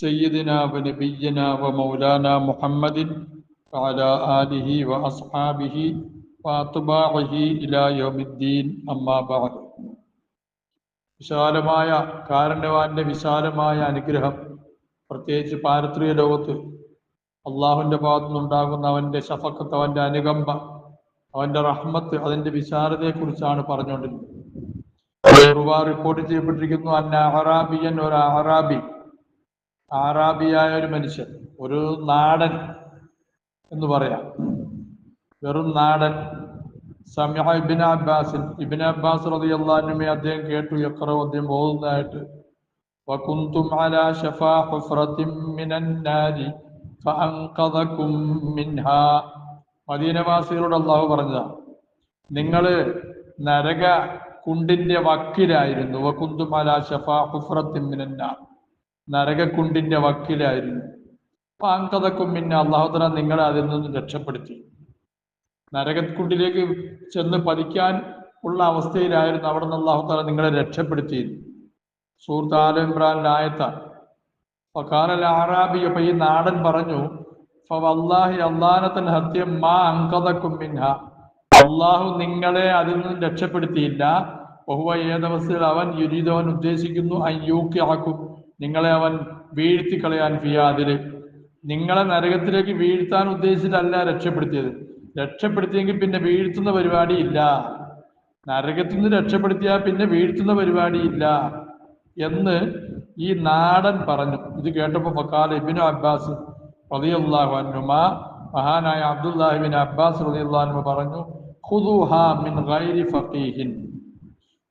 سيدنا ونبينا ومولانا محمد وعلى آله وأصحابه وأتباعه إلى يوم الدين أما بعد വിശാലമായ കാരണവാന്റെ വിശാലമായ അനുഗ്രഹം പ്രത്യേകിച്ച് പാരത്രിക ലോകത്ത് അള്ളാഹുവിന്റെ ഭാഗത്തു നിന്നുണ്ടാകുന്ന അവന്റെ ശഫക്കത്ത് അവന്റെ അനുകമ്പ അവന്റെ റഹ്മത്ത് അതിന്റെ വിശാലതയെ കുറിച്ചാണ് പറഞ്ഞുകൊണ്ടിരുന്നത് ഒരുപാട് റിപ്പോർട്ട് ചെയ്യപ്പെട്ടിരിക്കുന്നു അന്ന അറാബിയൻ ഒരു അറാബി ആറാബിയായ ഒരു മനുഷ്യൻ ഒരു നാടൻ എന്ന് പറയാം. വെറും നാടൻ. സമീഹ ഇബിൻ അബ്ബാസിൻ ഇബിൻ അബ്ബാസ് റളിയല്ലാഹുവിനെ അദ്ദേഹം കേട്ടു യഖറ അദ്ദേഹം മിൻഹാ. മദീനവാസികളോട് അള്ളാഹു പറഞ്ഞതാണ് നിങ്ങൾ നരക കുണ്ടിന്റെ വക്കിലായിരുന്നു. ഹുഫ്റത്തിൻ മിനൻ നാർ. നരകക്കുണ്ടിന്റെ വക്കിലായിരുന്നു. അങ്കതക്കും പിന്നെ അള്ളാഹുദല നിങ്ങളെ അതിൽ നിന്ന് രക്ഷപ്പെടുത്തി. നരകക്കുണ്ടിലേക്ക് ചെന്ന് പതിക്കാൻ ഉള്ള അവസ്ഥയിലായിരുന്നു അവിടെ നിന്ന് അള്ളാഹുദല നിങ്ങളെ രക്ഷപ്പെടുത്തിയിരുന്നു സുഹൃത്ത് ആലിമ്രാൻ ആയത്ത ഫക്കാലൽ അപ്പൊ ഈ നാടൻ പറഞ്ഞു ഫവല്ലാഹി ഹത്യം മാ അങ്കതക്കും മിൻഹ. അള്ളാഹു നിങ്ങളെ അതിൽ നിന്ന് രക്ഷപ്പെടുത്തിയില്ല. ബഹുവ ഏതവസ്ഥയിൽ അവൻ യുരീതവൻ ഉദ്ദേശിക്കുന്നു അയ്യൂക്കി ആക്കും നിങ്ങളെ അവൻ വീഴ്ത്തി കളയാൻ ഫിയാദിൽ. നിങ്ങളെ നരകത്തിലേക്ക് വീഴ്ത്താൻ ഉദ്ദേശിച്ചിട്ടല്ല രക്ഷപ്പെടുത്തിയത്. രക്ഷപ്പെടുത്തിയെങ്കിൽ പിന്നെ വീഴ്ത്തുന്ന പരിപാടി ഇല്ല. നരകത്തിൽ നിന്ന് രക്ഷപ്പെടുത്തിയാൽ പിന്നെ വീഴ്ത്തുന്ന പരിപാടി ഇല്ല എന്ന് ഈ നാടൻ പറഞ്ഞു. ഇത് കേട്ടപ്പോൾ ഫക്കാല ഇബിനു അബ്ബാസ് റളിയല്ലാഹു അനുമ മഹാനായ അബ്ദുല്ലാഹിബിൻ അബ്ബാസ് റളിയല്ലാഹു പറഞ്ഞു മിൻ ഗൈരി ഫഖീഹിൻ.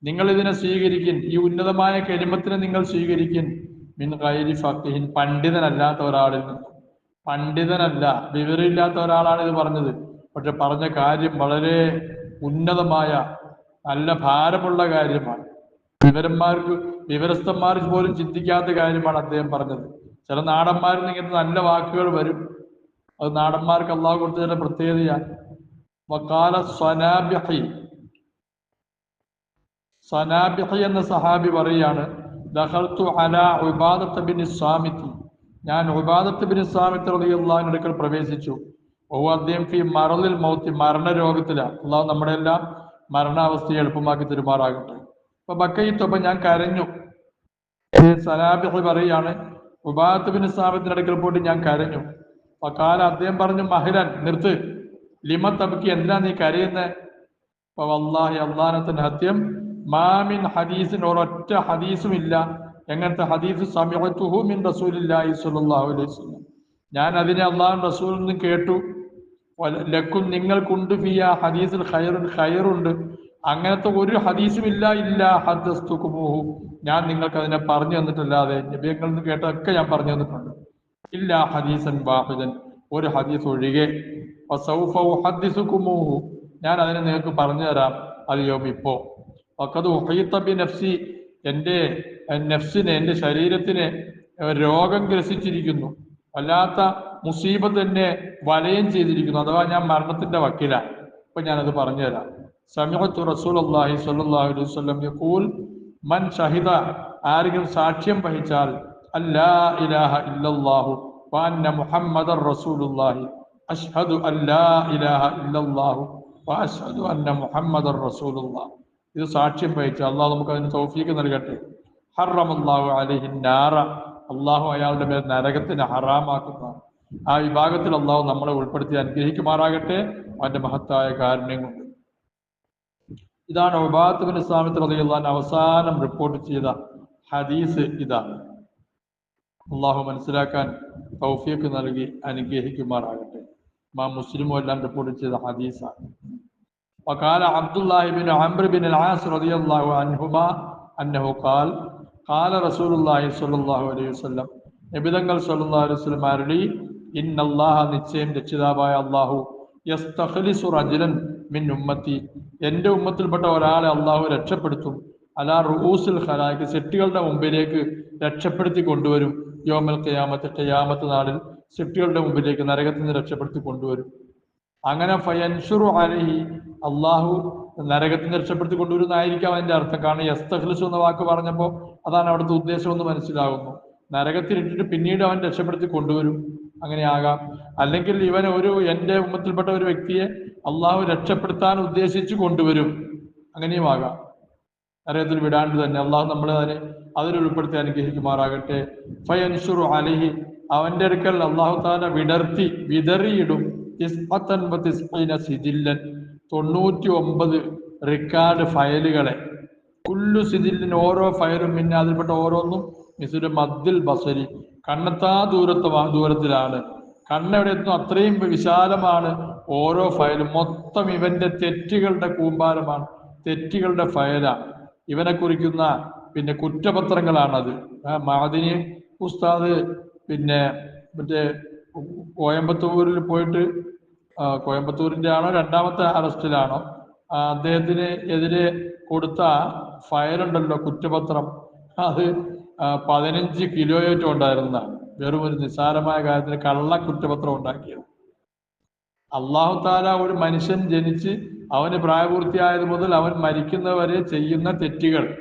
നിങ്ങൾ ഇതിനെ സ്വീകരിക്കിൻ ഈ ഉന്നതമായ കരിമത്തിനെ നിങ്ങൾ സ്വീകരിക്കിൻ മിൻ ഫഖീഹിൻ പണ്ഡിതനല്ലാത്ത ഒരാളിൽ നിന്നും. പണ്ഡിതനല്ല വിവരമില്ലാത്ത ഒരാളാണ് ഇത് പറഞ്ഞത്. പക്ഷെ പറഞ്ഞ കാര്യം വളരെ ഉന്നതമായ നല്ല ഭാരമുള്ള കാര്യമാണ്. വിവരന്മാർക്ക് വിവരസ്ഥന്മാർ പോലും ചിന്തിക്കാത്ത കാര്യമാണ് അദ്ദേഹം പറഞ്ഞത്. ചില നാടന്മാരിൽ ഇങ്ങനത്തെ നല്ല വാക്കുകൾ വരും. അത് നാടന്മാർക്ക് അള്ളാഹു കൊടുത്ത ചില പ്രത്യേകതയാണ് വക്കാല സ്വനാബിഹി സനാബ്യഹി എന്ന സഹാബി പറയാണ് ദഖൽത്തു അല ഉബാദത്ത് ബിൻ സ്വാമിത്തി ഞാൻ ഉബാദത്ത് ബിൻ സ്വാമിത്ത് റളിയല്ലാഹു അടുക്കൽ പ്രവേശിച്ചു. ഓ അദ്ദേഹം ഫി മറലിൽ മൗത്തി മരണരോഗത്തിലാണ് അള്ളാഹു നമ്മുടെ എല്ലാം മരണാവസ്ഥയെ എളുപ്പമാക്കി തരുമാറാകട്ടെ. അപ്പൊ ബക്കയിത്തപ്പൊ ഞാൻ കരഞ്ഞു. സലാബി പറയാണ് ഉബാദത്ത് ബിൻ സ്വാമിത്തിന്റെ അടുക്കൽ പോയിട്ട് ഞാൻ കരഞ്ഞു. അപ്പൊ കാല അദ്ദേഹം പറഞ്ഞു മഹിരൻ നിർത്ത്. ലിമ തബക്കി എന്തിനാ നീ കരയുന്നത് അപ്പൊ അള്ളാഹി അള്ളാനത്തിന്റെ ഹത്യം മാമിൻ ഹദീസിന് ഒരൊറ്റ ഹദീസും ഇല്ല എങ്ങനത്തെ ഹദീസ്? സമയത്തുഹു മിൻ റസൂലില്ലാഹി സ്വല്ലല്ലാഹു അലൈഹി വസല്ലം. ഞാൻ അതിനെ അള്ളാഹു റസൂലിൽ നിന്ന് കേട്ടു. ലക്കും നിങ്ങൾക്കുണ്ട് ഫിയ ഹദീസിൽ ഖൈറുൻ ഖൈറുണ്ട്. അങ്ങനത്തെ ഒരു ഹദീസും ഇല്ല ഇല്ല ഹദ്ദസ്തുക്കുമുഹു ഞാൻ നിങ്ങൾക്ക് അതിനെ പറഞ്ഞു തന്നിട്ടല്ലാതെ നബിയങ്ങളിൽ നിന്ന് കേട്ടതൊക്കെ ഞാൻ പറഞ്ഞു തന്നിട്ടുണ്ട്. ഇല്ല ഹദീസൻ വാഹിദൻ. ഒരു ഹദീസ് ഒഴികെ. വസൗഫ ഉഹദ്ദിസുക്കുമുഹു ഞാൻ അതിനെ നിങ്ങൾക്ക് പറഞ്ഞു തരാം. അതെയോം ഇപ്പോ വഖദ് ഉഹീത്ത ബി നഫ്സി എന്റെ നഫ്സിനെ എന്റെ ശരീരത്തിനെ രോഗം ഗ്രസിച്ചിരിക്കുന്നു. വല്ലാത്ത മുസീബത്ത് എന്നെ വലയം ചെയ്തിരിക്കുന്നു. അഥവാ ഞാൻ മരണത്തിന്റെ വക്കീലാണ് അപ്പൊ ഞാനത് പറഞ്ഞുതരാം. സമീപത്തു റസൂൽ അള്ളാഹി സ്വല്ലല്ലാഹു അലൈഹി വസല്ലം യഖൂൽ മൻ ഷഹിദ ആരെങ്കിലും സാക്ഷ്യം വഹിച്ചാൽ അല്ലാ ഇലാഹ ഇല്ലല്ലാഹു വ മുഹമ്മദ് റസൂലുള്ളാഹി അഷ്ഹദു അല്ലാ ഇലാഹ ഇല്ലല്ലാഹു വ അഷ്ഹദു അന്ന മുഹമ്മദ് റസൂലുള്ളാഹ്. ഇത് സാക്ഷ്യം വഹിച്ചു. അള്ളാഹു നമുക്ക് അതിന് സൗഫീക്ക് നൽകട്ടെ. ഹറമല്ലാഹു അലൈഹി നാറ. അള്ളാഹു അയാളുടെ മേൽ നരകത്തിന് ഹറാമാക്കുന്ന ആ വിഭാഗത്തിൽ അള്ളാഹു നമ്മളെ ഉൾപ്പെടുത്തി അനുഗ്രഹിക്കുമാറാകട്ടെ. അവന്റെ മഹത്തായ കാരുണ്യം കൊണ്ട് ഇതാണ് ഒബാത്തുബിൻ ഇസ്ലാമത്തിൽ അള്ളാൻ അവസാനം റിപ്പോർട്ട് ചെയ്ത ഹദീസ് ഇതാണ് അള്ളാഹു മനസ്സിലാക്കാൻ തൗഫീക്ക് നൽകി അനുഗ്രഹിക്കുമാറാകട്ടെ. മാ മുസ്ലിമോ എല്ലാം റിപ്പോർട്ട് ചെയ്ത ഹദീസാണ്. وقال عبد الله بن عمرو بن العاص رضي الله عنهما أنه قال قال رسول الله صلى الله عليه وسلم നബിതങ്ങൾ സല്ലല്ലാഹു അലൈഹി വസല്ലം അരുളി ഇന്നല്ലാഹ നിശ്ചയം രക്ഷിതാവായ അള്ളാഹു യസ്തഖ്ലിസു റജുലൻ മിൻ ഉമ്മത്തി എൻ്റെ ഉമ്മത്തിൽപ്പെട്ട ഒരാളെ അള്ളാഹു രക്ഷപ്പെടുത്തും അലാ റൂസുൽ ഖലായിക്ക് സെറ്റുകളുടെ മുമ്പിലേക്ക് രക്ഷപ്പെടുത്തി കൊണ്ടുവരും യോമൽ ഖിയാമത്ത് ഖിയാമത്ത് നാളിൽ സെറ്റുകളുടെ മുമ്പിലേക്ക് നരകത്തിൽ നിന്ന് രക്ഷപ്പെടുത്തി കൊണ്ടുവരും അങ്ങനെ ഫയൻഷുറു അലഹി അള്ളാഹു നരകത്തിൽ രക്ഷപ്പെടുത്തി കൊണ്ടുവരുന്നതായിരിക്കാം അതിന്റെ അർത്ഥം. കാരണം യസ്തഖ്ലിസു എന്ന വാക്ക് പറഞ്ഞപ്പോൾ അതാണ് അവിടുത്തെ ഉദ്ദേശം എന്ന് മനസ്സിലാകുന്നു. നരകത്തിലിട്ടിട്ട് പിന്നീട് അവൻ രക്ഷപ്പെടുത്തി കൊണ്ടുവരും. അങ്ങനെയാകാം. അല്ലെങ്കിൽ ഇവൻ ഒരു എന്റെ ഉമ്മത്തിൽപ്പെട്ട ഒരു വ്യക്തിയെ അള്ളാഹു രക്ഷപ്പെടുത്താൻ ഉദ്ദേശിച്ചു കൊണ്ടുവരും. അങ്ങനെയും ആകാം. നരകത്തിൽ വിടാണ്ട് തന്നെ അള്ളാഹു നമ്മളെ അതിനെ അതിൽ ഉൾപ്പെടുത്തി അനുഗ്രഹിക്കുമാറാകട്ടെ. ഫയൻഷുറു അലഹി അവന്റെ അടുക്കൽ അള്ളാഹു താല വിടർത്തി വിതറിയിടും. തൊണ്ണൂറ്റി ഒമ്പത് റിക്കാർഡ് ഫയലുകളെ കുല്ലു സിജില്ലിന് ഓരോ ഫയലും പിന്നെ അതിൽപ്പെട്ട ഓരോന്നും മിസുര മദ്ദിൽ ബസരി. കണ്ണെത്താ ദൂരത്ത് ദൂരത്തിലാണ്. കണ്ണെവിടെ എത്തുന്നു അത്രയും വിശാലമാണ് ഓരോ ഫയലും മൊത്തം ഇവന്റെ തെറ്റുകളുടെ കൂമ്പാരമാണ്. തെറ്റുകളുടെ ഫയലാണ് ഇവനെ കുറിക്കുന്ന പിന്നെ കുറ്റപത്രങ്ങളാണത്. മാതിനി ഉസ്താദ് പിന്നെ മറ്റേ കോയമ്പത്തൂരിൽ പോയിട്ട് കോയമ്പത്തൂരിന്റെ ആണോ രണ്ടാമത്തെ അറസ്റ്റിലാണോ? അദ്ദേഹത്തിന് എതിരെ കൊടുത്ത ഫയലുണ്ടല്ലോ കുറ്റപത്രം. അത് പതിനഞ്ച് കിലോയേറ്റം ഉണ്ടായിരുന്നതാണ് വെറും ഒരു നിസ്സാരമായ കാര്യത്തിന് കള്ള കുറ്റപത്രം ഉണ്ടാക്കിയത്. അള്ളാഹു താല ഒരു മനുഷ്യൻ ജനിച്ച് അവന് പ്രായപൂർത്തിയായത് മുതൽ അവൻ മരിക്കുന്നവരെ ചെയ്യുന്ന തെറ്റുകൾ.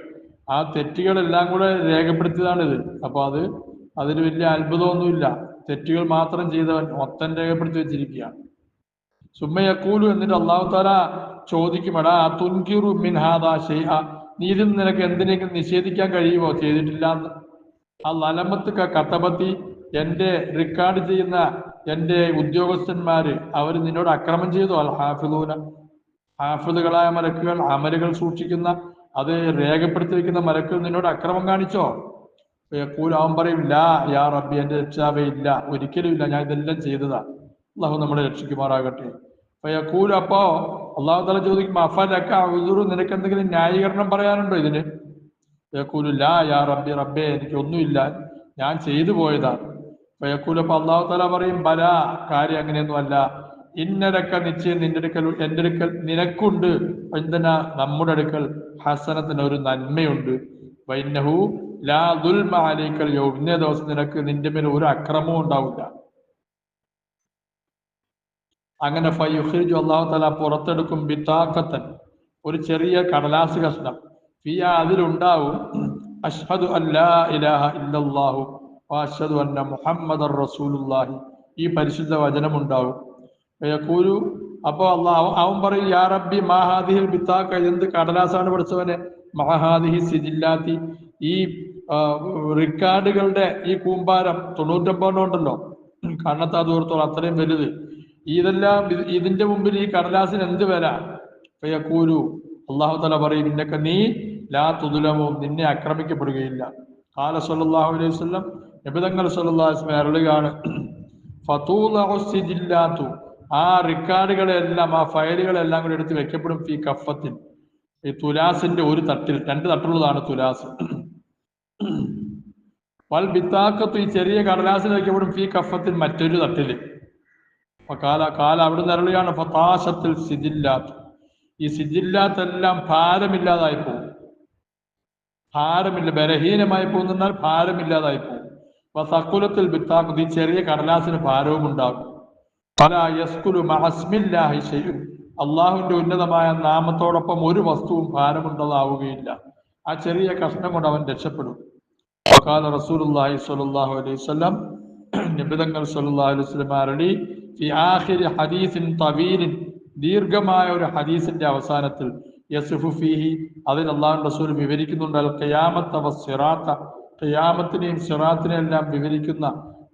ആ തെറ്റുകളെല്ലാം കൂടെ രേഖപ്പെടുത്തിയതാണിത്. അപ്പൊ അത് അതിന് വലിയ അത്ഭുതമൊന്നുമില്ല. തെറ്റുകൾ മാത്രം ചെയ്തവൻ മൊത്തം രേഖപ്പെടുത്തി വെച്ചിരിക്കുകയാണ്. സുമ്മയക്കൂലു എന്നിട്ട് അള്ളാഹു താല ചോദിക്കും എടാ തുൻകിറു മിൻഹാദാ ഷെയ്ഹ നീ ഇതിൽ നിനക്ക് എന്തിനെങ്കിലും നിഷേധിക്കാൻ കഴിയുമോ? ചെയ്തിട്ടില്ല ആ നലമത്ത് കത്തപത്തി എന്റെ റെക്കോർഡ് ചെയ്യുന്ന എന്റെ ഉദ്യോഗസ്ഥന്മാര് അവർ നിന്നോട് അക്രമം ചെയ്തു. അൽ ഹാഫിദൂന ഹാഫിദുകളായ മലക്കുകൾ അമലുകൾ സൂക്ഷിക്കുന്ന അത് രേഖപ്പെടുത്തി വെക്കുന്ന മലക്കുകൾ നിന്നോട് അക്രമം കാണിച്ചോ? അവൻ പറയും ലാ യാ റബ്ബി എന്റെ രക്ഷാവേ ഇല്ല. ഒരിക്കലും ഇല്ല. ഞാൻ ഇതെല്ലാം ചെയ്തതാ. അള്ളാഹു നമ്മളെ രക്ഷിക്കുമാറാകട്ടെ. യക്കൂൽ അപ്പോ അള്ളാഹു തല ചോദിക്കും അഫലക്ക ഉദുറു നിനക്ക് എന്തെങ്കിലും ന്യായീകരണം പറയാനുണ്ടോ ഇതിന്? യക്കൂലു ലാ യാ റബ്ബി റബ്ബേ എനിക്ക് ഒന്നുമില്ല. ഞാൻ ചെയ്തു പോയതാ. യക്കൂൽ അപ്പൊ അള്ളാഹു തല പറയും ബല കാര്യം അങ്ങനെയൊന്നും അല്ല. ഇന്നരക്ക നിശ്ചയം നിന്റെ അടുക്കൽ എന്റെ അടുക്കൽ നിനക്കുണ്ട്. എന്തിനാ? നമ്മുടെ അടുക്കൽ ഹസനത്തിന് ഒരു നന്മയുണ്ട്. വൈനഹു ലാ ദുൽമ അലൈക്കൽ യോ. ഇന്നേ ദിവസം നിനക്ക് നിന്റെ മേൽ ഒരു അക്രമവും ഉണ്ടാവില്ല. അങ്ങനെ ഫയുഖിജു അള്ളാഹു തല പുറത്തെടുക്കും ബിത്താക്കത്തൻ ഒരു ചെറിയ കടലാസ് കഷ്ണം. ഫിയ അതിലുണ്ടാവും. അഷ്ഹദു അല്ലാ ഇലാഹ ഇല്ലല്ലാഹു അഷ്ഹദു അന്ന മുഹമ്മദ് റസൂലുല്ലാഹി ഈ പരിശുദ്ധ വചനം ഉണ്ടാവും യഖൂലു അപ്പൊ അള്ളാഹ് അവൻ പറയും യാ റബ്ബി മാഹാദിഹിൽ ബിത്താക്ക എന്ത് കടലാസാണ് പഠിച്ചവനെ? മഹാദിഹി സിജില്ലാത്തി. ഈ റിക്കാർഡുകളുടെ ഈ കൂമ്പാരം തൊണ്ണൂറ്റൊമ്പതെണ്ണം ഉണ്ടല്ലോ. കണ്ണത്താ ദൂരത്തോളം അത്രയും വലുത്. ഇതെല്ലാം ഇതിന്റെ മുമ്പിൽ ഈ കടലാസിന് എന്ത് ഫയക്കൂലു അള്ളാഹു തല പറയും ഇന്നൊക്കെ നീ ലാ തുതുലമോ നിന്നെ ആക്രമിക്കപ്പെടുകയില്ല. കാല സല്ലല്ലാഹു അലൈഹി വസല്ലം നിബിതങ്ങൾ വസല്ലം അരുളുകയാണ്. സിജില്ലാത്തു. ആ റിക്കാർഡുകളെല്ലാം ആ ഫയലുകളെല്ലാം കൂടി എടുത്ത് വെക്കപ്പെടും ഫീ കഫത്തിൽ ഈ തുലാസിന്റെ ഒരു തട്ടിൽ രണ്ട് തട്ടുള്ളതാണ് തുലാസ്. വൽ ബിത്താക്കത്ത് ഈ ചെറിയ കടലാസിലേക്ക് വെക്കപ്പെടും ഫീ കഫത്തിൽ മറ്റൊരു അപ്പൊ കാല കാല അവിടെ നിരളിയാണ് ഫതാശത്തിൽ സിജില്ലാത്ത്. ഈ സിജില്ലാത്തെല്ലാം ഭാരമില്ലാതായി പോകും. ഭാരമില്ല ബലഹീനമായി പോകുന്നാൽ ഭാരമില്ലാതായി പോകും. സക്കുലത്തിൽ ബിത്താക്കത്ത് ഈ ചെറിയ കടലാസിന് ഭാരവും ഉണ്ടാകും പല യസ്കുലു മഹസ്മില്ലാഹി ചെയ്യും അള്ളാഹുവിന്റെ ഉന്നതമായ നാമത്തോടൊപ്പം ഒരു വസ്തുവും ഭാരമുണ്ടതാവുകയില്ല ആ ചെറിയ കഷ്ണം കൊണ്ട് അവൻ രക്ഷപ്പെടും وقال رسول الله صلى الله عليه وسلم നിബിതങ്ങൾ സല്ലല്ലാഹു അലൈഹി വസല്ലം അരളി ഫി ആഖിരി ഹദീസിൻ തവീലിൻ ദീർഘമായ ഒരു ഹദീസിന്റെ അവസാനത്തിൽ യസുഫു ഫീഹി അതിൽ അള്ളാഹു റസൂൽ വിവരിക്കുന്നുണ്ട് അൽ ഖിയാമത്ത വസ്സിറാത്ത ഖിയാമത്തിനെയും സിറാത്തിനെയും എല്ലാം വിവരിക്കുന്ന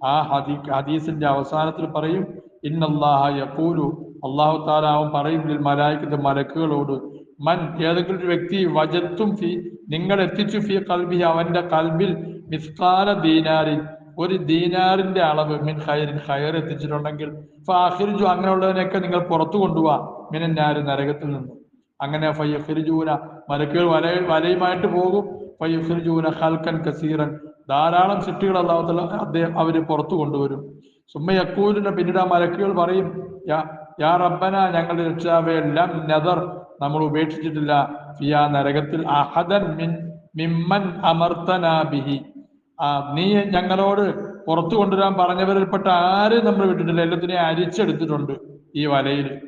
ആ ഹദീ ഹദീസിന്റെ അവസാനത്തിൽ പറയും ഇന്നല്ലാഹ യഖൂലു അള്ളാഹു താല പറയുന്നതിൽ മലായിക്കത്തെ മലക്കുകളോട് മൻ ഏതെങ്കിലും ഒരു വ്യക്തി വജത്തും ഫി നിങ്ങൾ എത്തിച്ചു ഫി കൽബി അവന്റെ കൽബിൽ മിസ്കാല ദീനാരിൻ ഒരു ദീനാറിന്റെ അളവ് മിൻ ഹൈറിൻ ഹയർ എത്തിച്ചിട്ടുണ്ടെങ്കിൽ ഫാഹിർജു അങ്ങനെയുള്ളതിനൊക്കെ നിങ്ങൾ പുറത്തു കൊണ്ടുപോവാ മിനന്നാര് നരകത്തിൽ നിന്ന്. അങ്ങനെ ഫയ്യഖിർജൂന മലക്കുകൾ വല വലയുമായിട്ട് പോകും. ഫയ്യഖിർജൂന ഹൽക്കൻ കസീറൻ ധാരാളം സൃഷ്ടികൾ അല്ലാത്ത അദ്ദേഹം അവർ പുറത്തു കൊണ്ടുവരും. സുമ്മ യക്കൂലിന്റെ പിന്നീട് ആ മലക്കുകൾ പറയും "യാ- റബ്ബന ഞങ്ങളുടെ രക്ഷാവേ ലം നദർ നമ്മൾ ഉപേക്ഷിച്ചിട്ടില്ല. ഫിയാ നരകത്തിൽ അഹദൻ മിൻ മിമ്മൻ അമർത്തനാ ബിഹി. ആ നീ ഞങ്ങളോട് പുറത്തു കൊണ്ടുവരാൻ പറഞ്ഞവരിൽപ്പെട്ട ആരും നമ്മൾ വിട്ടിട്ടില്ല. എല്ലാത്തിനെയും അരിച്ചെടുത്തിട്ടുണ്ട് ഈ വലയിൽ.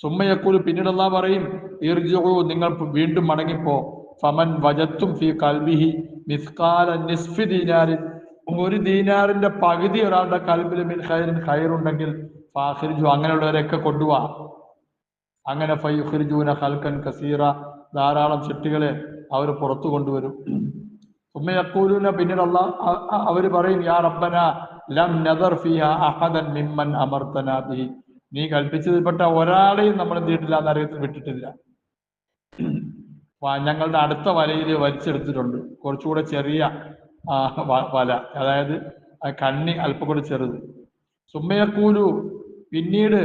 സുമ്മയക്കൂൽ പിന്നീട് അല്ലാഹ് പറയും ഈർജു നിങ്ങൾ വീണ്ടും മടങ്ങിപ്പോ. ഫമൻ വജത്തും ഫി കൽബിഹി മിസ്കാല നിസ്ഫി ദീനാരിൻ ഒരു ദീനാറിന്റെ പകുതി ഒരാളുടെ കൽബിൽ മിൻ ഖൈറിൻ ഖൈറുണ്ടെങ്കിൽ ഫാഖിർജു അങ്ങനെയുള്ളവരെയൊക്കെ കൊണ്ടുപോവാ അങ്ങനെ ഫൈഖിർജൂന ഹൽക്കൻ കസീറ ധാരാളം ചെട്ടികളെ അവർ പുറത്തു കൊണ്ടുവരും. ഉമ്മയക്കൂലൂന പിന്നീട് അല്ല അവർ പറയും യാ റബ്ബന ലം നദർ ഫിഹ അഹദൻ മിമ്മൻ അമർത്തന ബിഹി. നീ കൽപ്പിച്ചതിൽപ്പെട്ട ഒരാളെയും നമ്മൾ എന്ത് ചെയ്തിട്ടില്ല നരകത്തിൽ വിട്ടിട്ടില്ല. ഞങ്ങളുടെ അടുത്ത വലയിൽ വലിച്ചെടുത്തിട്ടുണ്ട്. കുറച്ചുകൂടെ ചെറിയ വല. അതായത് കണ്ണി അല്പം കൂടെ ചെറുത്. സുമ്മയക്കൂലു പിന്നീട്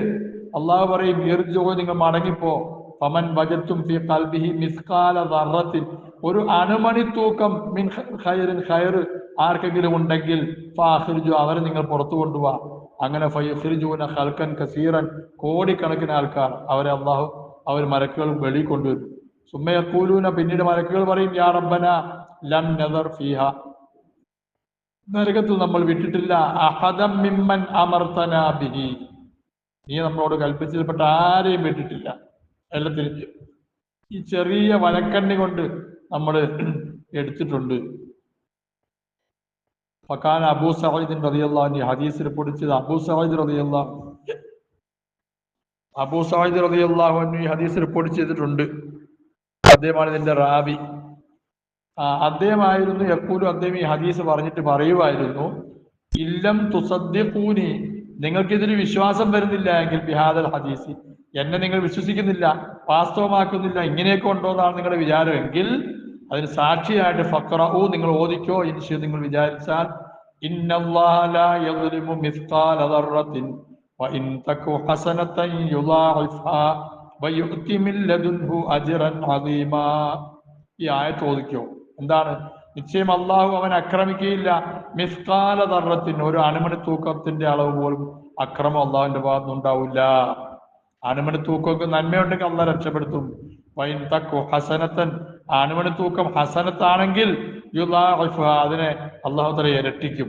അള്ളാഹു പറയും ഈർജോ നിങ്ങൾ മടങ്ങിപ്പോ? പമൻ വജത്തും ഫി കൽബിഹി മിസ്കാല ദർറത്തിൻ ഒരു അണുമണി തൂക്കം മിൻ ഖൈറിൻ ഖൈർ ആർക്കെങ്കിലും ഉണ്ടെങ്കിൽ ഫാഹിർജു അവരെ നിങ്ങൾ പുറത്തു കൊണ്ടുപോവാ അങ്ങനെ ഫൈഖിർജൂന ഖൽക്കൻ കസീറൻ കോടിക്കണക്കിന് ആൾക്കാർ അവരെ അള്ളാഹു അവർ മരക്കുകൾ വെളി കൊണ്ടുവരും. സുമ്മയക്കൂലൂന പിന്നീട് മരക്കുകൾ പറയും യാ റബ്ബന ലം നദർ ഫീഹ. നരകത്തിൽ നമ്മൾ വിട്ടിട്ടില്ല. അഹദം മിമ്മൻ അമർത്തന ബിഹി. നീ നമ്മളോട് കൽപ്പിച്ചതിൽപ്പെട്ട ആരെയും വിട്ടിട്ടില്ല. എല്ലാത്തിനും ഈ ചെറിയ വലക്കണ്ണി കൊണ്ട് നമ്മൾ എടുത്തിട്ടുണ്ട്. ഫക്കാൻ അബൂ സഹീദിൻ റളിയല്ലാഹു ഹദീസ് ഹദീസിൽ പൊടിച്ചത് അബൂ സഹീദ് റതിയല്ല അബൂ സഹീദ് അൻഹു ഈ ഹദീസ് റിപ്പോർട്ട് ചെയ്തിട്ടുണ്ട്. അദ്ദേഹമാണ് ഇതിന്റെ റാബി അദ്ദേഹമായിരുന്നു എപ്പോഴും അദ്ദേഹം ഈ ഹദീസ് പറഞ്ഞിട്ട് പറയുമായിരുന്നു ഇല്ലം തുസദ്ദിഖൂനി നിങ്ങൾക്കിതിൽ വിശ്വാസം വരുന്നില്ല എങ്കിൽ ബിഹാദൽ ഹദീസി. എന്നെ നിങ്ങൾ വിശ്വസിക്കുന്നില്ല വാസ്തവമാക്കുന്നില്ല ഇങ്ങനെയൊക്കെ ഉണ്ടോ എന്നാണ് നിങ്ങളുടെ വിചാരം എങ്കിൽ അതിന് സാക്ഷിയായിട്ട് ഫക്റഊ നിങ്ങൾ ഓദിക്കോ ഇൻഷി നിങ്ങൾ വിചാരിച്ചാൽ ഈ ആയത്ത് ഓദിക്കോ എന്താണ്? നിശ്ചയം അള്ളാഹു അവൻ ആക്രമിക്കുകയില്ല മിസ്കാല ധർണത്തിന് ഒരു അണുമണി തൂക്കത്തിന്റെ അളവ് പോലും അക്രമം അള്ളാഹുവിന്റെ ഭാഗത്ത് ഉണ്ടാവില്ല. അണുമണി തൂക്കമൊക്കെ നന്മയുണ്ടെങ്കിൽ അള്ളാഹ് രക്ഷപ്പെടുത്തും. വൈൻ തക്കു ഹസനത്തൻ അണുമണി തൂക്കം ഹസനത്താണെങ്കിൽ അതിനെ അള്ളാഹു തല ഇരട്ടിക്കും.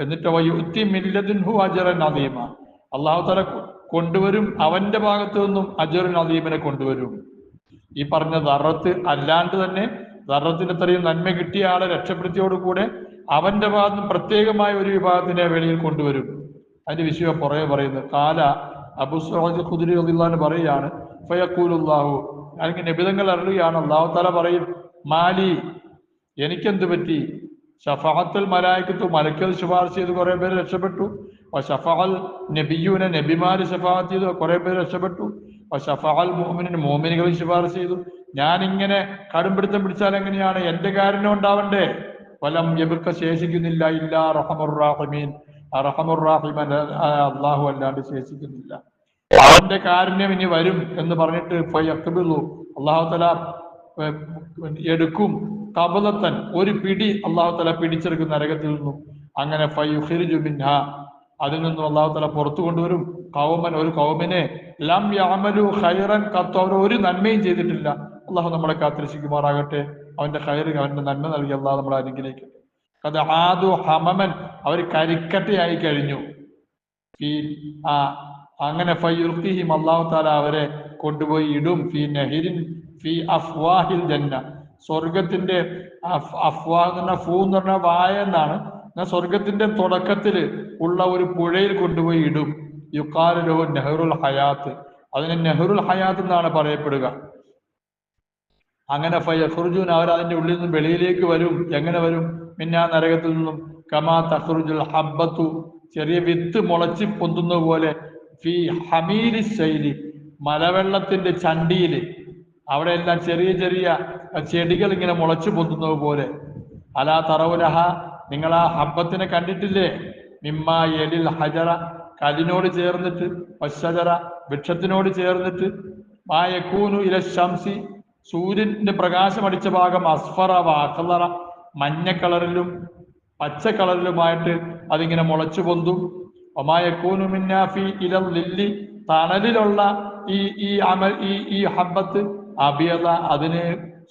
എന്നിട്ട് വയുത്തി മില്ലതിൻഹു അജറൻ അദീമ. അള്ളാഹു തല കൊണ്ടുവരും അവന്റെ ഭാഗത്തു നിന്നും അജറുൻ അദീമിനെ കൊണ്ടുവരും. ഈ പറഞ്ഞ ദറത്ത് അല്ലാണ്ട് തന്നെ ദറത്തിന് അത്രയും നന്മ കിട്ടിയ ആളെ രക്ഷപ്പെടുത്തിയോടുകൂടെ അവന്റെ ഭാഗത്ത് പ്രത്യേകമായ ഒരു വിഭാഗത്തിനെ വെളിയിൽ കൊണ്ടുവരും. അതിന്റെ വിഷയം പുറകെ പറയുന്നു. കാല അബു സഹോദ് ഖുദരി പറയുകയാണ് ഫയക്കൂലുല്ലാഹു അല്ലെങ്കിൽ നിബിതങ്ങൾ അറിയുകയാണ് അള്ളാഹു തല പറയും മാലി എനിക്കെന്ത് പറ്റി? ഷഫാത്തുൽ മലായിക്കത്തു മലക്കൽ ശുപാർശ ചെയ്ത് കുറെ പേര് രക്ഷപ്പെട്ടു. ഷഫാൽ നബിയൂനെ നബിമാര് ശഫാത്ത് ചെയ്തു കുറെ പേര് രക്ഷപ്പെട്ടു. ഷഫാൽ മോമിനിന് മോമിനുകൾ ശുപാർശ ചെയ്തു. ഞാൻ ഇങ്ങനെ കടുംപിടുത്തം പിടിച്ചാൽ എങ്ങനെയാണ്? എന്റെ കാരണം ഉണ്ടാവണ്ടേ? ഫലം എവർക്ക് ശേഷിക്കുന്നില്ല. ഇല്ല റഹമുറാഹിമീൻ റഹമുറാഹിമൻ അള്ളാഹു അല്ലാണ്ട് ശേഷിക്കുന്നില്ല. അവന്റെ കാരുണ്യം ഇനി വരും എന്ന് പറഞ്ഞിട്ട് ഫയക്കബിളു അള്ളാഹു തല എടുക്കും. കബലത്തൻ ഒരു പിടി അള്ളാഹു തല പിടിച്ചെടുക്കും നരകത്തിൽ നിന്നും. അങ്ങനെ അതിൽ നിന്നും അള്ളാഹു തല പുറത്തു കൊണ്ടുവരും. കൗമൻ ഒരു കൗമനെ ലം യാമലു ഹൈറൻ കത്ത് അവർ ഒരു നന്മയും ചെയ്തിട്ടില്ല. അള്ളാഹു നമ്മളെ കാത്തിരക്ഷിക്കുമാറാകട്ടെ. അവന്റെ ഖൈർ അവന്റെ നന്മ നൽകി അള്ളാഹു നമ്മളെ അനുഗ്രഹിക്കട്ടെ. അത് ആദു ഹമമൻ അവർ കരിക്കട്ടയായി കഴിഞ്ഞു. ഫീ ആ അങ്ങനെ ഫയുർത്തിഹിം അള്ളാഹു താല അവരെ കൊണ്ടുപോയി ഇടും. ഫി നഹിരിൻ ഫി അഫ്വാഹിൽ ജന്ന. സ്വർഗത്തിന്റെ അഫ് അഫ്വാഹ് എന്ന് പറഞ്ഞ ഫൂ എന്ന് പറഞ്ഞ വായ എന്നാണ്. എന്നാൽ സ്വർഗത്തിന്റെ തുടക്കത്തിൽ ഉള്ള ഒരു പുഴയിൽ കൊണ്ടുപോയി ഇടും. യുക്കാലോ നെഹ്റുൽ ഹയാത്ത്. അതിന് നെഹ്റുൽ ഹയാത്ത് എന്നാണ് പറയപ്പെടുക. അങ്ങനെ ഫയഖുർജുൻ അവർ അതിന്റെ ഉള്ളിൽ നിന്നും വെളിയിലേക്ക് വരും. എങ്ങനെ വരും? മിന്നാ നരകത്തിൽ നിന്നും. കമാ തഖുർജുൽ ഹബ്ബത്തു. ചെറിയ വിത്ത് മുളച്ച് പൊന്തുന്ന പോലെ. ഫി ഹമീലി ശൈലി. മലവെള്ളത്തിന്റെ ചണ്ടിയിൽ. അവിടെ എല്ലാം ചെറിയ ചെറിയ ചെടികൾ ഇങ്ങനെ മുളച്ചു പൊന്തുന്നത് പോലെ. അലാ തറവുലഹ നിങ്ങൾ ആ ഹബ്ബത്തിനെ കണ്ടിട്ടില്ലേ? മിമ്മ എലിൽ ഹജറ. കലിനോട് ചേർന്നിട്ട്. പശജറ വൃക്ഷത്തിനോട് ചേർന്നിട്ട്. മായക്കൂനു ഇല ശംസി. സൂര്യന്റെ പ്രകാശം അടിച്ച ഭാഗം അസ്ഫറ വാഹലറ മഞ്ഞ കളറിലും പച്ച കളറിലുമായിട്ട് അതിങ്ങനെ മുളച്ചു പൊന്തും. ഒമായക്കൂനുമിന്നാഫി ഇലൽ ലില്ലി. തണലിലുള്ള ഈ ഈ അമൽ ഈ ഈ ഹബത്ത് അബിയത അതിന്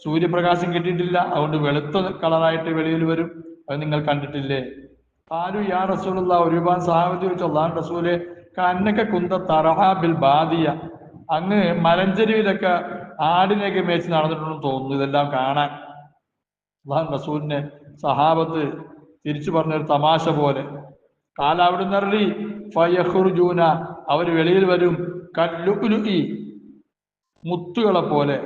സൂര്യപ്രകാശം കിട്ടിയിട്ടില്ല. അതുകൊണ്ട് വെളുത്ത കളറായിട്ട് വെളിയിൽ വരും. അത് നിങ്ങൾ കണ്ടിട്ടില്ലേ? ആരു യാ റസൂലുള്ള ഒരുപാട് സാഹചര്യം ചോദിച്ചു അള്ളാഹു റസൂലെ കന്നക്ക കുന്ത തറഹാബിൽ ബാദിയ. അങ്ങ് മലഞ്ചെരുവിലൊക്കെ ആടിനെയൊക്കെ മേച്ച് നടന്നിട്ടുണ്ടെന്ന് തോന്നുന്നു. ഇതെല്ലാം കാണാൻ അള്ളാഹു റസൂലിനെ സഹാബത്ത് തിരിച്ചു പറഞ്ഞൊരു തമാശ പോലെ. കാലാവിടെ അവിടുന്ന് ഫയഹുർജൂന അവർ വെളിയിൽ വരും. കല്ലുലുഇ മുത്തുകളെ പോലെ.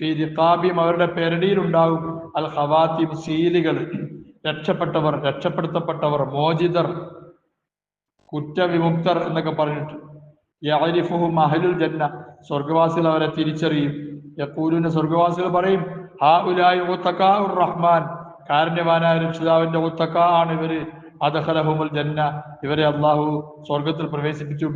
ഫിരിഖാബിയും അവരുടെ പെരടിയിലുണ്ടാകും. അൽ ഹവാത്തിം സീലുകൾ. രക്ഷപ്പെട്ടവർ രക്ഷപ്പെടുത്തപ്പെട്ടവർ മോചിതർ കുറ്റവിമുക്തർ എന്നൊക്കെ പറഞ്ഞിട്ട്. യഅരിഫുഹും അഹ്ലുൽ ജന്ന സ്വർഗവാസികൾ അവരെ തിരിച്ചറിയും. യഖൂലുന സ്വർഗവാസികൾ പറയും ഹാ ഉലായി റഹ്മാൻ കാരുണ്യവാനായ രക്ഷിതാവിന്റെ ഉത്തക്ക ആണ് ഇവർ. അദഹലഹുമൽ ജന്ന. ഇവരെ അള്ളാഹു സ്വർഗത്തിൽ പ്രവേശിപ്പിച്ചു.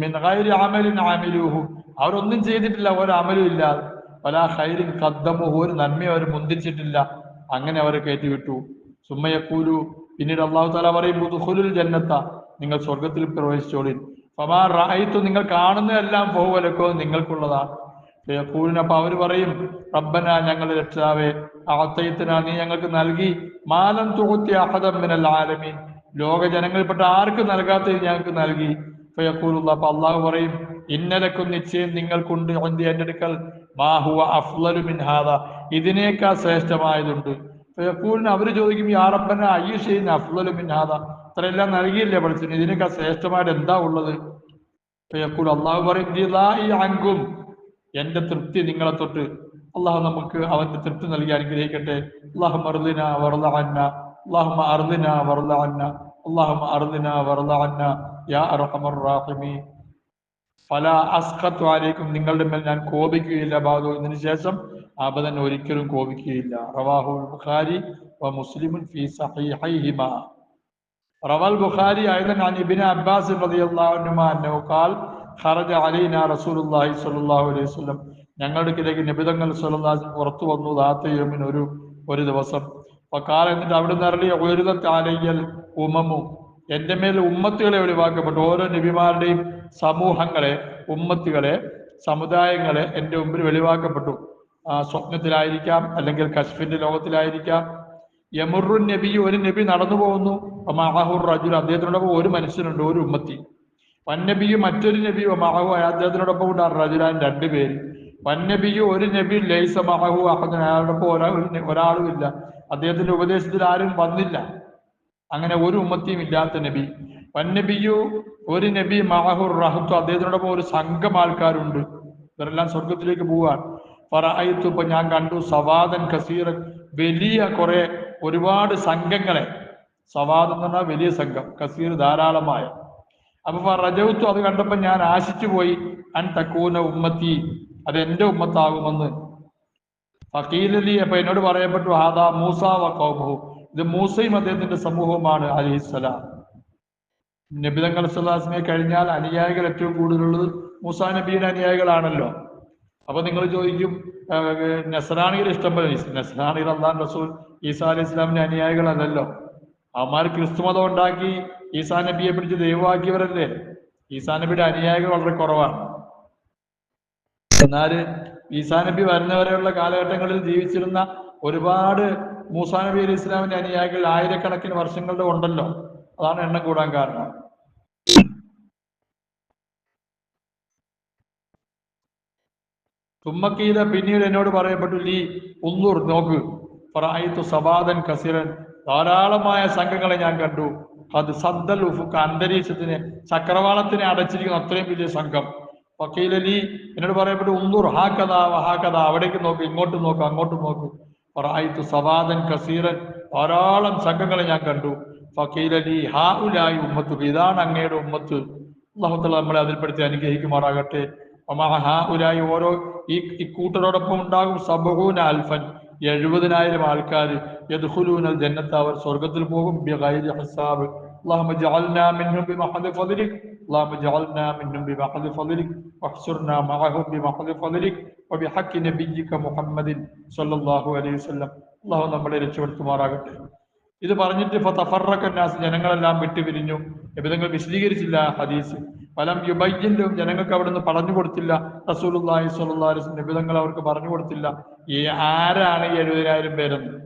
ആമിലൂഹു അവരൊന്നും ചെയ്തിട്ടില്ല ഒരു അമലും ഇല്ല. പല ഹൈരിൻ കദ്ദമുഹു. ഒരു നന്മയും അവർ മുന്തിച്ചിട്ടില്ല. അങ്ങനെ അവരെ കയറ്റിവിട്ടു. സുമ്മയക്കൂലു പിന്നീട് അള്ളാഹു താല പറയും ജന്നത്ത. നിങ്ങൾ സ്വർഗത്തിൽ പ്രവേശിച്ചോളിൻ. ഫമാ റായിത്തു നിങ്ങൾ കാണുന്നതെല്ലാം പോവലക്കോ നിങ്ങൾക്കുള്ളതാണ്. യഖൂലിന് അപ്പൊ അവർ പറയും റബ്ബന ഞങ്ങളുടെ രക്ഷിതാവേ ആത്തയത്തിന നീ ഞങ്ങൾക്ക് നൽകി. മാലം തുകുത്തി അഹദം മിനൽ ആലമീൻ. ലോക ജനങ്ങളിൽപ്പെട്ട ആർക്കും നൽകാത്തത് ഞങ്ങൾക്ക് നൽകി. ഫയഖൂലുള്ള അപ്പൊ അള്ളാഹു പറയും ഇന്നലക്കും നിശ്ചയം നിങ്ങൾക്കുണ്ട് ഒന്തി എന്റെ അടുക്കൽ മാഹുവ അഫ്ലലു മിൻഹാദ ഇതിനേക്കാൾ ശ്രേഷ്ഠമായതുണ്ട്. യക്കൂലിന് അവർ ചോദിക്കും ഈ റബ്ബന അയ്യു ഷെയ്ൻ അഫ്ലലു മിൻ അത്രയെല്ലാം നൽകിയില്ലേ പഠിച്ചു ഇതിനേക്കാൾ ശ്രേഷ്ഠമായിട്ട് എന്താ ഉള്ളത്? യക്കൂൽ അള്ളാഹു പറയും "റിളാഇ അൻകും എന്റെ തൃപ്തി നിങ്ങളെ തൊട്ട് അള്ളാഹു നമുക്ക് അവന്റെ തൃപ്തി നൽകി അനുഗ്രഹിക്കട്ടെ. അള്ളാഹു മറുദിന വറുദാന്ന അള്ളാഹുമ അറുദിന വറുദാന്ന അള്ളാഹുമ അറുദിന വറുദാന്ന യാ അർഹമർ റാഹിമി പല അസ്ഖത്ത് ആരേക്കും നിങ്ങളുടെ മേൽ ഞാൻ കോപിക്കുകയില്ല ബാധു ഇതിനു ശേഷം അബദൻ ഒരിക്കലും കോപിക്കുകയില്ല. റവാഹുൽ ബുഖാരി വ മുസ്ലിമുൻ ഫി സഹീഹൈഹിമ. റവൽ ബുഖാരി അയതൻ ഞാൻ ഇബിന അബ്ബാസ് റളിയല്ലാഹു അൻഹു അന്നഹു ഖാൽ ഹറജ അലൈന റസൂലുള്ളാഹി സ്വല്ലല്ലാഹു അലൈഹി വസ്ലം ഞങ്ങളുടെക്കിലേക്ക് നിബിതങ്ങൾ സല്ലാ പുറത്തു വന്നു ദാത്തയോമിൻ ഒരു ഒരു ദിവസം. അപ്പൊ കാല എന്നിട്ട് അവിടുന്ന് അറിയ ഉയരുന്ന താലയ്യൽ ഉമമു. എന്റെ മേൽ ഉമ്മത്തുകളെ ഒഴിവാക്കപ്പെട്ടു. ഓരോ നബിമാരുടെയും സമൂഹങ്ങളെ ഉമ്മത്തുകളെ സമുദായങ്ങളെ എന്റെ മുമ്പിൽ വെളിവാക്കപ്പെട്ടു. സ്വപ്നത്തിലായിരിക്കാം അല്ലെങ്കിൽ കശ്ഫിന്റെ ലോകത്തിലായിരിക്കാം. യമറുൻ നബി ഒരു നബി നടന്നു പോകുന്നു അമാഹുർ റജുൽ അദ്ദേഹത്തിനോടൊപ്പം ഒരു മനുഷ്യനുണ്ട് ഒരു ഉമ്മത്തി. വന്നബിയു മറ്റൊരു നബിയും മഹു അദ്ദേഹത്തിനോടൊപ്പം ഉണ്ടാണ് റജുലാൻ രണ്ടുപേര് വന്നബിയു ഒരു നബി ലൈസ മഹു അഹദൻ അയാളോടൊപ്പം ഒരാൾ ഒരാളും ഇല്ല. അദ്ദേഹത്തിന്റെ ഉപദേശത്തിൽ ആരും വന്നില്ല. അങ്ങനെ ഒരു ഉമ്മത്തിയും ഇല്ലാത്ത നബി. വന്നബിയു ഒരു നബി മഹുർ റഹത്തു അദ്ദേഹത്തിനോടൊപ്പം ഒരു സംഘം ആൾക്കാരുണ്ട്. ഇവരെല്ലാം സ്വർഗത്തിലേക്ക് പോവാൻ ഫറഅയ്തു ഇപ്പൊ ഞാൻ കണ്ടു സവാദൻ കസീറൻ വലിയ കുറെ ഒരുപാട് സംഘങ്ങളെ. സവാദ് എന്ന് പറഞ്ഞാൽ വലിയ സംഘം കസീർ ധാരാളമായ. അപ്പൊ റജൗത്തു അത് കണ്ടപ്പോ ഞാൻ ആശിച്ചു പോയി. അൻ തക്കൂന ഉമ്മത്തി അത് എന്റെ ഉമ്മത്താകുമെന്ന്. ഫക്കീലലി അപ്പൊ എന്നോട് പറയപ്പെട്ടു ആദാ മൂസ വ ഇത് മൂസയും അദ്ദേഹത്തിന്റെ സമൂഹവുമാണ് അലിഹിസ്സലാം നബിതങ്ങൾ സല്ലാസിനെ കഴിഞ്ഞാൽ അനുയായികൾ ഏറ്റവും കൂടുതലുള്ളത് മൂസ നബിയുടെ അനുയായികളാണല്ലോ. അപ്പൊ നിങ്ങൾ ചോദിക്കും നസറാണികൾ ഇഷ്ടം പോലെ നസറാണികൾ അള്ളാൻ റസൂൽ ഈസാ അലി ഇസ്ലാമിന്റെ അനുയായികളല്ലല്ലോ. അവന്മാർ ക്രിസ്തുമതം ഉണ്ടാക്കി ഈസാ നബിയെ പിടിച്ച് ദൈവമാക്കിയവരല്ലേ? ഈസാ നബിയുടെ അനുയായികൾ വളരെ കുറവാണ്. എന്നാൽ ഈസാ നബി വരുന്നവരെയുള്ള കാലഘട്ടങ്ങളിൽ ജീവിച്ചിരുന്ന ഒരുപാട് മൂസാ നബി അലി ഇസ്ലാമിന്റെ അനുയായികൾ ആയിരക്കണക്കിന് വർഷങ്ങളുടെ ഉണ്ടല്ലോ. അതാണ് എണ്ണം കൂടാൻ കാരണം. തുമ്മക്കീല പിന്നീട് എന്നോട് പറയപ്പെട്ടു ലീ ഉന്നൂർ നോക്ക്. സബാദൻ കസിറൻ. ധാരാളമായ സംഘങ്ങളെ ഞാൻ കണ്ടു. അത് സദ്ദൽ ഉഫുക്ക് അന്തരീക്ഷത്തിന് ചക്രവാളത്തിനെ അടച്ചിരിക്കുന്ന അത്രയും വലിയ സംഘം. വക്കീലലി എന്നോട് പറയപ്പെട്ടു ഉന്നൂർ ഹാ കഥ ഹാ കഥ അവിടേക്ക് നോക്ക് ഇങ്ങോട്ട് നോക്ക് അങ്ങോട്ട് നോക്ക്. പറായിത്തു സവാദൻ കസീറൻ ധാരാളം സംഘങ്ങളെ ഞാൻ കണ്ടു. ഫക്കീലലി ഹാ ഉലായി ഉമ്മത്ത് ഇതാണ് അങ്ങയുടെ ഉമ്മത്ത്. അള്ളാഹുത്തല നമ്മളെ അതിൽപ്പെടുത്തി അനുഗ്രഹിക്കുമാറാകട്ടെ. ഹാ ഉലായി ഓരോ ഈ ഇക്കൂട്ടരോടൊപ്പം ഉണ്ടാകും സബഹൂന അൽഫൻ. എഴുപതിനായിരം ആൾക്കാർ യദ്ഖുലൂനൽ ജന്നത്ത് അവർ സ്വർഗത്തിൽ പോകും ബിഗൈരി ഹിസാബ് اللهم اجعلنا منهم بمحض فضلك اللهم اجعلنا منهم بمحض فضلك واحشرنا معهم بمحض فضلك وبحق نبيك محمد صلى الله عليه وسلم الله നമ്മളെ രക്ഷപ്പെടുത്തുമാറാകട്ടെ ഇത് പറഞ്ഞിട്ട് ഫതഫറക്കന്നാസ് ജനങ്ങളെല്ലാം വിട്ടുപിരിഞ്ഞു നബിതങ്ങൾ വിശദീകരിച്ചില്ല ആ ഹദീസ് ഫലം യുബയ്യലും ജനങ്ങൾക്ക് അവിടുന്ന് പറഞ്ഞു കൊടുത്തില്ല. അലൈഹി വസല്ലം നബിതങ്ങൾ അവർക്ക് പറഞ്ഞു കൊടുത്തില്ല. ഈ ആരാണ് ഈ എഴുപതിനായിരം പേരെന്ന്?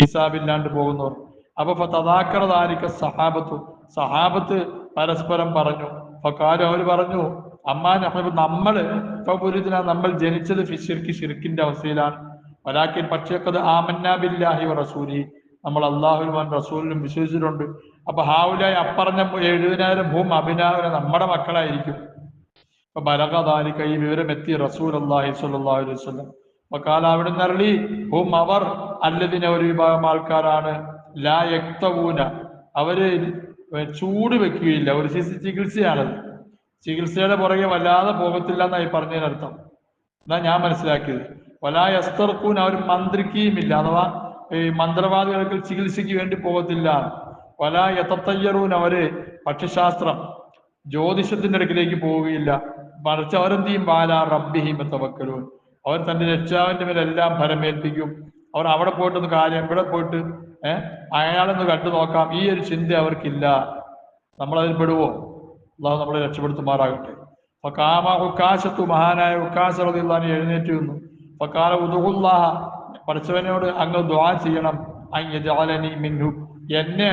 ഹിസാബില്ലാണ്ട് പോകുന്നവർ. അപ്പൊ തഥാക്കറതാരിക്ക സഹാബത്തു. സഹാബത്ത് പരസ്പരം പറഞ്ഞു. ഫക്കാലും അവർ പറഞ്ഞു അമ്മാൻ അഹ്മദ് നമ്മൾ ഫപുരിദിന നമ്മൾ ജനിച്ചത് ഫിഷിർക്ക് ഷിർക്കിന്റെ അവസ്ഥയിലാണ്. വലാക്കിൻ പക്ഷേക്കത് ആമന്നാബില്ലാഹി റസൂലി. നമ്മൾ അള്ളാഹുലുമാൻ റസൂലിനും വിശ്വസിച്ചിട്ടുണ്ട്. അപ്പൊ ഹാവുലായി അപ്പറഞ്ഞ എഴുപതിനായിരം ഭൂമി അഭിനാവിനെ നമ്മുടെ മക്കളായിരിക്കും. അപ്പൊ ബലകദാലിക്ക ഈ വിവരം എത്തി റസൂൽ അള്ളാഹി സ്വല്ലല്ലാഹു അലൈഹി വസല്ലം. വക്കാല അവിടെ നരളി ഹും അവർ അല്ലതിന് ഒരു വിഭാഗം ആൾക്കാരാണ്. ലാ യക്തവൂന. അവർ ചൂട് വെക്കുകയില്ല. ഒരു ചികിത്സയാണത്. ചികിത്സയുടെ പുറകെ വല്ലാതെ പോകത്തില്ല എന്നായി പറഞ്ഞതിനർത്ഥം എന്നാ ഞാൻ മനസ്സിലാക്കിയത്. വലാ യസ്തർക്കൂൻ അവർ മന്ത്രിക്കുകയുമില്ല അഥവാ ഈ മന്ത്രവാദികൾക്ക് ചികിത്സയ്ക്ക് വേണ്ടി പോകത്തില്ല. വലാ യത്തയ്യറൂൻ അവർ പക്ഷിശാസ്ത്രം ജ്യോതിഷത്തിന്റെ അടുക്കിലേക്ക് പോവുകയില്ല. മറിച്ച് അവരെന്ത് ചെയ്യും ബാല റബ്ബിഹിം തവക്കലൂൻ അവർ തന്റെ രക്ഷാവിന്റെ മേലെല്ലാം ഫലമേൽപ്പിക്കും അവർ അവിടെ പോയിട്ടൊന്ന് കാര്യം ഇവിടെ പോയിട്ട് ഏഹ് അയാളൊന്ന് കണ്ടു നോക്കാം. ഈ ഒരു ചിന്ത അവർക്കില്ല. നമ്മളതിൽ പെടുവോ? അള്ളാഹു നമ്മളെ രക്ഷപ്പെടുത്തുമാറാകട്ടെ. അപ്പൊ കാമ ഉക്കാശത്തു മഹാനായ ഉക്കാശ റബിള്ളാനെ എഴുന്നേറ്റ് വന്നു കാല ഉദുഹുല്ലാഹ പഠിച്ചവനോട് അങ്ങ് ദ്വാ ചെയ്യണം. അയ്യജാലനി മിൻഹു. എന്നെ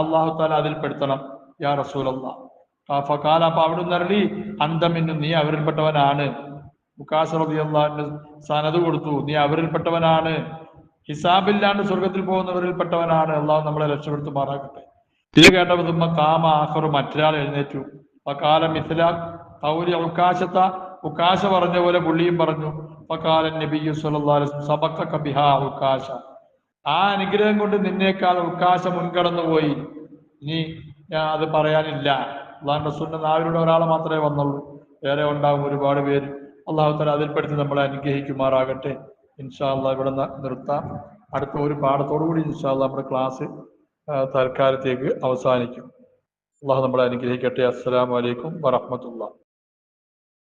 അള്ളാഹു താല അതിൽ പെടുത്തണം യാ റസൂൽ ഫക്കാല അപ്പൊ അവിടുന്ന് അരളി അന്തമിന്നു നീ അവരിൽപ്പെട്ടവനാണ്. റളിയല്ലാഹു സനത് കൊടുത്തു നീ അവരിൽപ്പെട്ടവനാണ്. ഹിസാബില്ലാണ്ട് സ്വർഗത്തിൽ പോകുന്നവരിൽപ്പെട്ടവനാണ്. അള്ളാഹു നമ്മളെ രക്ഷപ്പെടുത്തുമാറാകട്ടെ. ഇത് കേട്ടപ്പോൾ കാമ ആഹർ മറ്റൊരാൾ എഴുന്നേറ്റു. ഫക്കാല മിഥില കൗരി ഉക്കാശത്ത ഉക്കാശ പറഞ്ഞ പോലെ പുള്ളിയും പറഞ്ഞു. ഫക്കാലൻ നബിയു സല്ലല്ലാഹു സബക്ക ബിഹാ ഉക്കാശ ആ അനുഗ്രഹം കൊണ്ട് നിന്നേക്കാൾ പോയി ഇനി ഞാൻ അത് പറയാനില്ല. അള്ളാഹു റസൂലിന്റെ നാവിലൂടെ ഒരാളെ മാത്രമേ വന്നുള്ളൂ. വേറെ ഉണ്ടാകും ഒരുപാട് പേര്. അള്ളാഹു തല അതിൽപ്പെടുത്തി നമ്മളെ അനുഗ്രഹിക്കുമാറാകട്ടെ. ഇൻഷാല്ല ഇവിടെ ന- നിർത്താം. അടുത്ത ഒരു പാഠത്തോടു കൂടി ഇൻഷാല്ല നമ്മുടെ ക്ലാസ് തൽക്കാലത്തേക്ക് അവസാനിക്കും. അള്ളാഹു നമ്മളെ അനുഗ്രഹിക്കട്ടെ. അസ്സലാമു അലൈക്കും വറഹ്മത്തുള്ളാഹി.